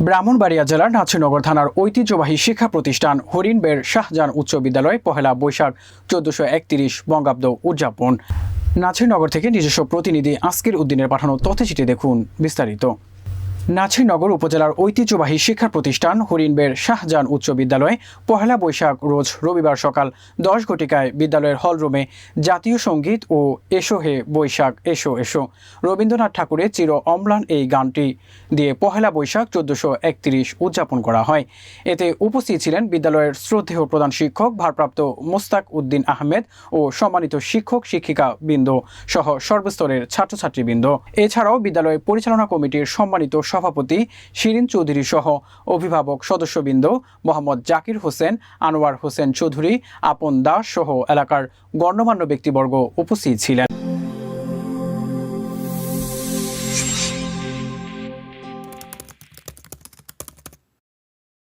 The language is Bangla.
ব্রাহ্মণবাড়িয়া জেলার নাছিনগর থানার ঐতিহ্যবাহী শিক্ষা প্রতিষ্ঠান হরিণবের শাহজাহান উচ্চ বিদ্যালয়ে পহেলা বৈশাখ চোদ্দশো একত্রিশ বঙ্গাব্দ উদযাপন। নাছিরনগর থেকে নিজস্ব প্রতিনিধি আজকের উদ্দিনের পাঠানো তথ্যচিঠি দেখুন বিস্তারিত। নাছিরনগর উপজেলার ঐতিহ্যবাহী শিক্ষা প্রতিষ্ঠান হরিণবের শাহজাহান উচ্চ বিদ্যালয়ে পহেলা বৈশাখ রোজ রবিবার সকাল দশ ঘটিকায় বিদ্যালয়ের হলরুমে জাতীয় সংগীত ও এসো হে বৈশাখ, এসো এসো। রবীন্দ্রনাথ ঠাকুরের চির অম্লান এই গানটি দিয়ে পহেলা বৈশাখ চোদ্দশো একত্রিশ উদযাপন করা হয়। এতে উপস্থিত ছিলেন বিদ্যালয়ের শ্রদ্ধেয় প্রধান শিক্ষক ভারপ্রাপ্ত মোস্তাক উদ্দিন আহমেদ ও সম্মানিত শিক্ষক, শিক্ষিকা বৃন্দ সহ সর্বস্তরের ছাত্রছাত্রীবৃন্দ। এছাড়াও বিদ্যালয় পরিচালনা কমিটির সম্মানিত সভাপতি শিরিন চৌধুরী সহ অভিভাবক সদস্যবৃন্দ মোহাম্মদ জাকির হোসেন, আনোয়ার হোসেন চৌধুরী, আপন দাস সহ এলাকার গণ্যমান্য ব্যক্তিবর্গ উপস্থিত ছিলেন।